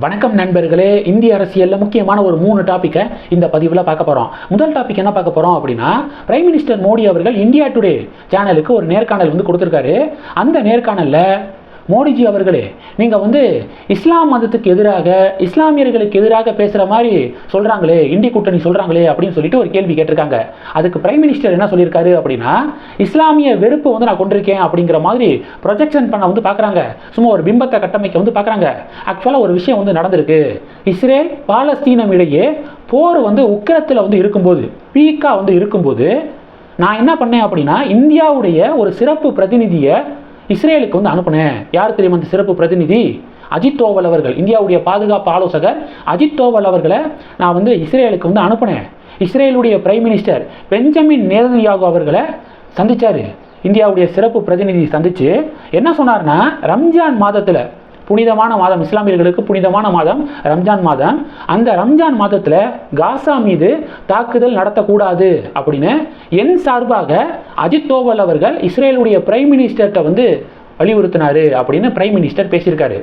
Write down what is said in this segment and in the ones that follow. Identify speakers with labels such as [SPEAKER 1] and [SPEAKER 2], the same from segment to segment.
[SPEAKER 1] வணக்கம் நண்பர்களே இந்திய அரசியலில் முக்கியமான ஒரு மூணு டாப்பிக்கை இந்த பதிவில் பார்க்க போகிறோம் முதல் டாபிக் என்ன பார்க்க போகிறோம் அப்படின்னா பிரைம் மினிஸ்டர் மோடி அவர்கள் இந்தியா டுடே சேனலுக்கு ஒரு நேர்காணல் வந்து கொடுத்துருக்காரு. அந்த நேர்காணலில் மோடிஜி அவர்களே நீங்கள் வந்து இஸ்லாம் மதத்துக்கு எதிராக இஸ்லாமியர்களுக்கு எதிராக பேசுகிற மாதிரி சொல்கிறாங்களே இந்தி கூட்டணி சொல்கிறாங்களே அப்படின்னு சொல்லிட்டு ஒரு கேள்வி கேட்டிருக்காங்க. அதுக்கு பிரைம் மினிஸ்டர் என்ன சொல்லியிருக்காரு அப்படின்னா இஸ்லாமிய வெறுப்பு வந்து நான் கொண்டிருக்கேன் அப்படிங்கிற மாதிரி ப்ரொஜெக்ஷன் பண்ண வந்து பார்க்குறாங்க சும்மா ஒரு பிம்பத்தை கட்டமைக்க வந்து பார்க்குறாங்க ஆக்சுவலாக ஒரு விஷயம் வந்து நடந்திருக்கு. இஸ்ரேல் பாலஸ்தீனம் இடையே போர் வந்து உக்கிரத்தில் வந்து இருக்கும்போது பீக்காக வந்து இருக்கும்போது நான் என்ன பண்ணேன் அப்படின்னா இந்தியாவுடைய ஒரு சிறப்பு பிரதிநிதியை இஸ்ரேலுக்கு வந்து அனுப்புனேன் யார் தெரியுமா அந்த சிறப்பு பிரதிநிதி? அஜித் தோவல் அவர்கள் இந்தியாவுடைய பாதுகாப்பு ஆலோசகர். அஜித் தோவல் அவர்களை நான் வந்து இஸ்ரேலுக்கு வந்து அனுப்புனேன் இஸ்ரேலுடைய பிரைம் மினிஸ்டர் பெஞ்சமின் நேதன்யாகு அவர்களை சந்தித்தார் இந்தியாவுடைய சிறப்பு பிரதிநிதி சந்தித்து என்ன சொன்னார்னா ரம்ஜான் மாதத்தில் புனிதமான மாதம் இஸ்லாமியர்களுக்கு புனிதமான மாதம் ரம்ஜான் மாதம். அந்த ரம்ஜான் மாதத்தில் காசா மீது தாக்குதல் நடத்தக்கூடாது அப்படின்னு என் சார்பாக அஜித் தோவல் அவர்கள் இஸ்ரேலுடைய பிரைம் மினிஸ்டர்கிட்ட வந்து வலியுறுத்தினாரு அப்படின்னு பிரைம் மினிஸ்டர் பேசியிருக்காரு.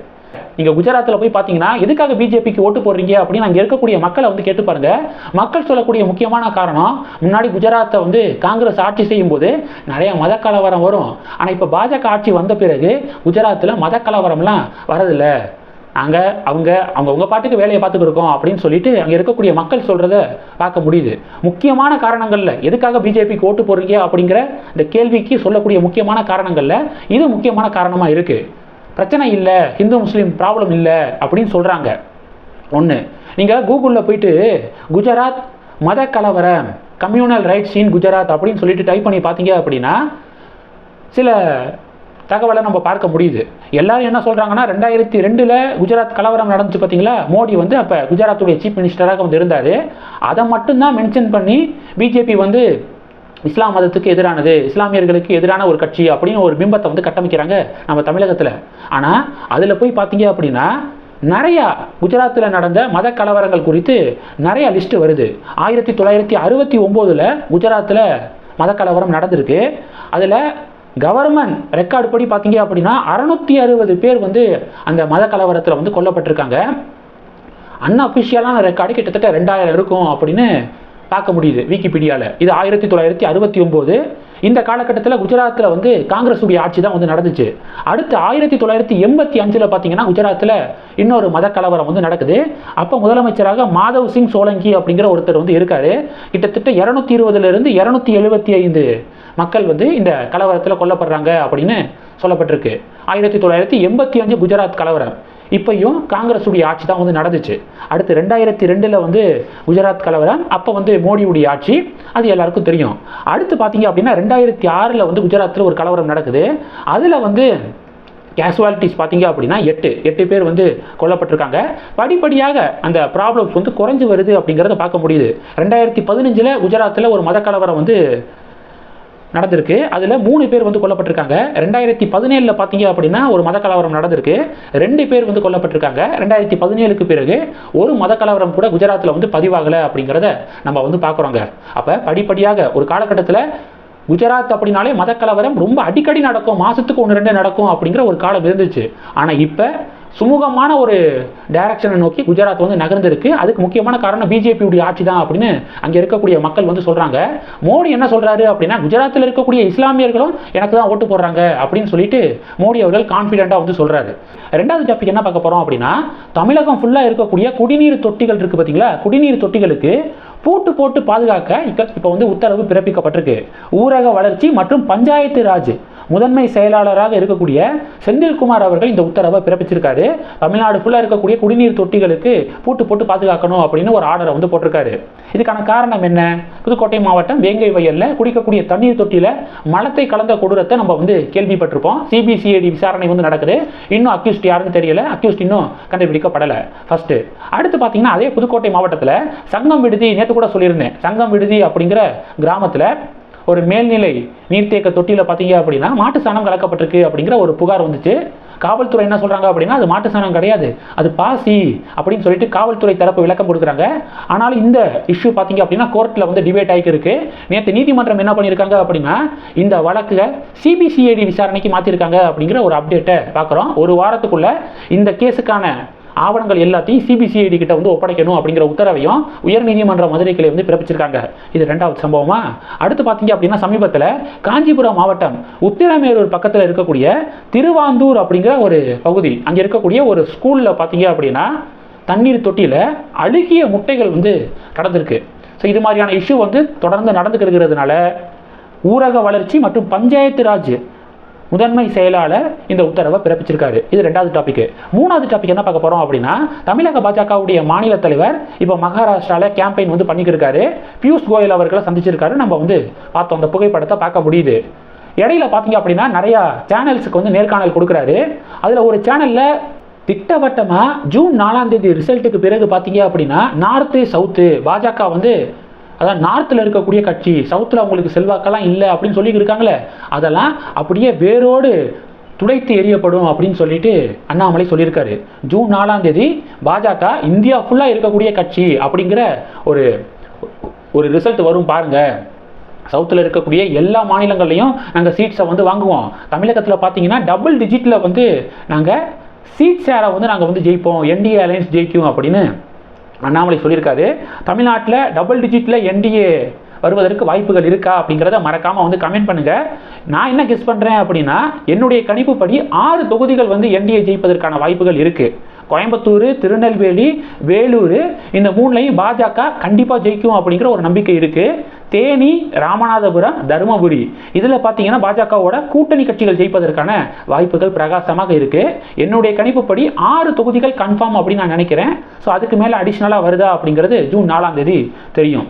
[SPEAKER 1] நீங்கள் குஜராத்தில் போய் பார்த்தீங்கன்னா எதுக்காக பிஜேபிக்கு ஓட்டு போடுறீங்க அப்படின்னு அங்கே இருக்கக்கூடிய மக்களை வந்து கேட்டு பாருங்க. மக்கள் சொல்லக்கூடிய முக்கியமான காரணம் முன்னாடி குஜராத்தை வந்து காங்கிரஸ் ஆட்சி செய்யும் போது நிறைய மத கலவரம் வரும். ஆனால் இப்போ பாஜக ஆட்சி வந்த பிறகு குஜராத்தில் மத கலவரம்லாம் வரதில்ல. நாங்கள் அவங்க அவங்க உங்கள் பாட்டுக்கு வேலையை பார்த்துட்டு இருக்கோம் அப்படின்னு சொல்லிட்டு அங்கே இருக்கக்கூடிய மக்கள் சொல்கிறத பார்க்க முடியுது. முக்கியமான காரணங்களில் எதுக்காக பிஜேபிக்கு ஓட்டு போடுறீங்க அப்படிங்கிற இந்த கேள்விக்கு சொல்லக்கூடிய முக்கியமான காரணங்களில் இது முக்கியமான காரணமாக இருக்குது பிரச்சனை இல்லை ஹிந்து முஸ்லீம் ப்ராப்ளம் இல்லை அப்படின்னு சொல்கிறாங்க ஒன்று நீங்கள் கூகுளில் போயிட்டு குஜராத் மத கலவரம் கம்யூனல் ரைட்ஸ் இன் குஜராத் அப்படின்னு சொல்லிட்டு டைப் பண்ணி பார்த்தீங்க அப்படின்னா சில தகவலை நம்ம பார்க்க முடியுது. எல்லாரும் என்ன சொல்கிறாங்கன்னா ரெண்டாயிரத்தி ரெண்டில் குஜராத் கலவரம் நடந்துச்சு பார்த்தீங்களா மோடி வந்து அப்போ குஜராத்துடைய சீஃப் மினிஸ்டராக வந்து இருந்தார். அதை மட்டும்தான் மென்ஷன் பண்ணி பிஜேபி வந்து இஸ்லாம் மதத்துக்கு எதிரானது இஸ்லாமியர்களுக்கு எதிரான ஒரு கட்சி அப்படின்னு ஒரு பிம்பத்தை வந்து கட்டமைக்கிறாங்க நம்ம தமிழகத்தில். ஆனால் அதில் போய் பார்த்தீங்க அப்படின்னா நிறையா குஜராத்தில் நடந்த மத கலவரங்கள் குறித்து நிறைய லிஸ்ட்டு வருது. ஆயிரத்தி தொள்ளாயிரத்தி அறுபத்தி ஒம்போதில் குஜராத்தில் மத கலவரம் நடந்திருக்கு. அதில் கவர்மெண்ட் ரெக்கார்டு படி பார்த்தீங்க அப்படின்னா அறநூற்றி அறுபது பேர் வந்து அந்த மத கலவரத்தில் வந்து கொல்லப்பட்டிருக்காங்க. அன்அஃபிஷியலான ரெக்கார்டு கிட்டத்தட்ட ரெண்டாயிரம் இருக்கும் அப்படின்னு பார்க்க முடியுது விக்கிபீடியாவில் இது ஆயிரத்தி தொள்ளாயிரத்தி அறுபத்தி ஒம்போது. இந்த காலகட்டத்தில் குஜராத்தில் வந்து காங்கிரஸுடைய ஆட்சி தான் வந்து நடந்துச்சு. அடுத்து ஆயிரத்தி தொள்ளாயிரத்தி எண்பத்தி அஞ்சில் பார்த்தீங்கன்னா குஜராத்தில் இன்னொரு மத கலவரம் வந்து நடக்குது. அப்போ முதலமைச்சராக மாதவ் சிங் சோலங்கி அப்படிங்கிற ஒருத்தர் வந்து இருக்காரு. கிட்டத்தட்ட இரநூத்தி இருபதுலேருந்து இரநூத்தி எழுபத்தி ஐந்து மக்கள் வந்து இந்த கலவரத்தில் கொல்லப்படுறாங்க அப்படின்னு சொல்லப்பட்டிருக்கு. ஆயிரத்தி தொள்ளாயிரத்தி எண்பத்தி அஞ்சு குஜராத் கலவரம். இப்பையும் காங்கிரஸுடைய ஆட்சி தான் வந்து நடந்துச்சு. அடுத்து ரெண்டாயிரத்தி ரெண்டில் வந்து குஜராத் கலவரம் அப்போ வந்து மோடியுடைய ஆட்சி அது எல்லாருக்கும் தெரியும். அடுத்து பார்த்தீங்க அப்படின்னா ரெண்டாயிரத்தி ஆறில் வந்து குஜராத்தில் ஒரு கலவரம் நடக்குது. அதில் வந்து கேஷுவாலிட்டிஸ் பார்த்தீங்க அப்படின்னா எட்டு எட்டு பேர் வந்து கொல்லப்பட்டிருக்காங்க. படிப்படியாக அந்த ப்ராப்ளம்ஸ் வந்து குறைஞ்சு வருது அப்படிங்கிறத பார்க்க முடியுது. ரெண்டாயிரத்தி பதினஞ்சில் குஜராத்தில் ஒரு மத கலவரம் வந்து நடந்திருக்கு. அதில் மூணு பேர் வந்து கொல்லப்பட்டிருக்காங்க. ரெண்டாயிரத்தி பதினேழில் பார்த்தீங்க அப்படின்னா ஒரு மத கலவரம் நடந்திருக்கு. ரெண்டு பேர் வந்து கொல்லப்பட்டிருக்காங்க. ரெண்டாயிரத்தி பதினேழுக்கு பிறகு ஒரு மத கலவரம் கூட குஜராத்தில் வந்து பதிவாகலை அப்படிங்கிறத நம்ம வந்து பார்க்குறோங்க அப்போ படிப்படியாக ஒரு காலகட்டத்தில் குஜராத் அப்படின்னாலே மதக்கலவரம் ரொம்ப அடிக்கடி நடக்கும். மாதத்துக்கு ஒன்று ரெண்டு நடக்கும் அப்படிங்கிற ஒரு காலம் இருந்துச்சு. ஆனால் இப்போ சுமூகமான ஒரு டைரக்ஷனை நோக்கி குஜராத் வந்து நகர்ந்திருக்கு. அதுக்கு முக்கியமான காரணம் பிஜேபியுடைய ஆட்சி தான் அப்படின்னு அங்கே இருக்கக்கூடிய மக்கள் வந்து சொல்கிறாங்க மோடி என்ன சொல்கிறாரு அப்படின்னா குஜராத்தில் இருக்கக்கூடிய இஸ்லாமியர்களும் எனக்கு தான் ஓட்டு போடுறாங்க அப்படின்னு சொல்லிட்டு மோடி அவர்கள் கான்ஃபிடென்ட்டாக வந்து சொல்கிறாரு ரெண்டாவது டாபிக் என்ன பார்க்க போகிறோம் அப்படின்னா தமிழகம் ஃபுல்லாக இருக்கக்கூடிய குடிநீர் தொட்டிகள் இருக்குது பார்த்தீங்களா குடிநீர் தொட்டிகளுக்கு பூட்டு போட்டு பாதுகாக்க இப்போ வந்து உத்தரவு பிறப்பிக்கப்பட்டிருக்கு. ஊரக வளர்ச்சி மற்றும் பஞ்சாயத்து ராஜ் முதன்மை செயலாளராக இருக்கக்கூடிய செந்தில்குமார் அவர்கள் இந்த உத்தரவை பிறப்பிச்சிருக்காரு. தமிழ்நாடு ஃபுல்லாக இருக்கக்கூடிய குடிநீர் தொட்டிகளுக்கு பூட்டு போட்டு பாதுகாக்கணும் அப்படின்னு ஒரு ஆர்டரை வந்து போட்டிருக்காரு. இதுக்கான காரணம் என்ன? புதுக்கோட்டை மாவட்டம் வேங்கை வயலில் குடிக்கக்கூடிய தண்ணீர் தொட்டியில் மலத்தை கலந்த கொடூரத்தை நம்ம வந்து கேள்விப்பட்டிருப்போம். சிபிசிஐடி விசாரணை வந்து நடக்குது. இன்னும் அக்யூஸ்ட் யாருன்னு தெரியல. அக்யூஸ்ட் இன்னும் கண்டுபிடிக்கப்படலை. ஃபர்ஸ்ட்டு அடுத்து பார்த்தீங்கன்னா அதே புதுக்கோட்டை மாவட்டத்தில் சங்கம் விடுதி நேற்று கூட சொல்லியிருந்தேன். சங்கம் விடுதி அப்படிங்கிற கிராமத்தில் ஒரு மேல்நிலை நீர்த்தேக்க தொட்டியில் பார்த்தீங்க அப்படின்னா மாட்டு சாணம் கலக்கப்பட்டிருக்கு அப்படிங்கிற ஒரு புகார் வந்துச்சு. காவல்துறை என்ன சொல்கிறாங்க அப்படின்னா அது மாட்டு சாணம் கிடையாது அது பாசி அப்படின்னு சொல்லிட்டு காவல்துறை தரப்பு விளக்கம் கொடுக்குறாங்க. ஆனாலும் இந்த இஷ்யூ பார்த்தீங்க அப்படின்னா கோர்ட்டில் வந்து டிபேட் ஆகிருக்கு நேற்று நீதிமன்றம் என்ன பண்ணியிருக்காங்க அப்படின்னா இந்த வழக்கில் சிபிசிஐடி விசாரணைக்கு மாற்றிருக்காங்க அப்படிங்கிற ஒரு அப்டேட்டை பார்க்குறோம். ஒரு வாரத்துக்குள்ளே இந்த கேஸுக்கான ஆவணங்கள் எல்லாத்தையும் சிபிசிஐடி கிட்ட வந்து ஒப்படைக்கணும் அப்படிங்கிற உத்தரவையும் உயர்நீதிமன்ற மதுரை கிளை வந்து பிறப்பிச்சிருக்காங்க. இது ரெண்டாவது சம்பவமா? அடுத்து பார்த்தீங்க அப்படின்னா சமீபத்தில் காஞ்சிபுரம் மாவட்டம் உத்திரமேரூர் பக்கத்தில் இருக்கக்கூடிய திருவாந்தூர் அப்படிங்கிற ஒரு பகுதி. அங்கே இருக்கக்கூடிய ஒரு ஸ்கூலில் பார்த்தீங்க அப்படின்னா தண்ணீர் தொட்டியில் அழுகிய முட்டைகள் வந்து கடந்திருக்கு ஸோ இது மாதிரியான இஷ்யூ வந்து தொடர்ந்து நடந்துக்கிட்டு இருக்கிறதுனால ஊரக வளர்ச்சி மற்றும் பஞ்சாயத்து ராஜ் முதன்மை செயலாளர் இந்த உத்தரவை பிறப்பிச்சிருக்காரு. இது ரெண்டாவது டாபிக் மூணாவது டாபிக் என்ன பார்க்க போறோம் அப்படின்னா தமிழக பாஜகவுடைய மாநில தலைவர் இப்போ மகாராஷ்டிராவில் கேம்பெயின் வந்து பண்ணிக்கிருக்காரு. பியூஷ் கோயல் அவர்களை சந்திச்சிருக்காரு. நம்ம வந்து பார்த்தோம். அந்த புகைப்படத்தை பார்க்க முடியுது. இடையில பார்த்தீங்க அப்படின்னா நிறைய சேனல்ஸுக்கு வந்து நேர்காணல் கொடுக்குறாரு. அதில் ஒரு சேனலில் திட்டவட்டமாக ஜூன் நாலாம் தேதி ரிசல்ட்டுக்கு பிறகு பார்த்தீங்க அப்படின்னா நார்த்து சவுத்து பாஜக வந்து அதான் நார்த்தில் இருக்கக்கூடிய கட்சி சவுத்தில் அவங்களுக்கு செல்வாக்கெல்லாம் இல்லை அப்படின்னு சொல்லி இருக்காங்களே அதெல்லாம் அப்படியே வேரோடு துடைத்து எரியப்படும் அப்படின்னு சொல்லிட்டு அண்ணாமலை சொல்லியிருக்காரு. ஜூன் நாலாம் தேதி பாஜக இந்தியா ஃபுல்லாக இருக்கக்கூடிய கட்சி அப்படிங்கிற ஒரு ஒரு ரிசல்ட் வரும் பாருங்க. சவுத்தில் இருக்கக்கூடிய எல்லா மாநிலங்கள்லையும் நாங்கள் சீட்ஸை வந்து வாங்குவோம். தமிழகத்தில் பார்த்தீங்கன்னா டபுள் டிஜிட்டில் வந்து நாங்கள் சீட் ஷேரை வந்து நாங்கள் வந்து ஜெயிப்போம். என்டிஏ அலையன்ஸ் ஜெயிக்கும் அப்படின்னு அண்ணாமலை சொல்லியிருக்காரு தமிழ்நாட்டில் டபுள் டிஜிட்டில் என்டிஏ வருவதற்கு வாய்ப்புகள் இருக்கா அப்படிங்கிறத மறக்காமல் வந்து கமெண்ட் பண்ணுங்கள் நான் என்ன கெஸ் பண்ணுறேன் அப்படின்னா என்னுடைய கணிப்புப்படி ஆறு தொகுதிகள் வந்து என்டிஏ ஜெயிப்பதற்கான வாய்ப்புகள் இருக்குது கோயம்புத்தூர் திருநெல்வேலி வேலூர் இந்த மூணுலையும் பாஜக கண்டிப்பாக ஜெயிக்கும் அப்படிங்கிற ஒரு நம்பிக்கை இருக்குது தேனி ராமநாதபுரம் தருமபுரி. இதில் பார்த்தீங்கன்னா பாஜகவோட கூட்டணி கட்சிகள் ஜெயிப்பதற்கான வாய்ப்புகள் பிரகாசமாக இருக்குது என்னுடைய கணிப்புப்படி ஆறு தொகுதிகள் கன்ஃபார்ம் அப்படின்னு நான் நினைக்கிறேன். ஸோ அதுக்கு மேலே அடிஷ்னலாக வருதா அப்படிங்கிறது ஜூன் நாலாம் தேதி தெரியும்.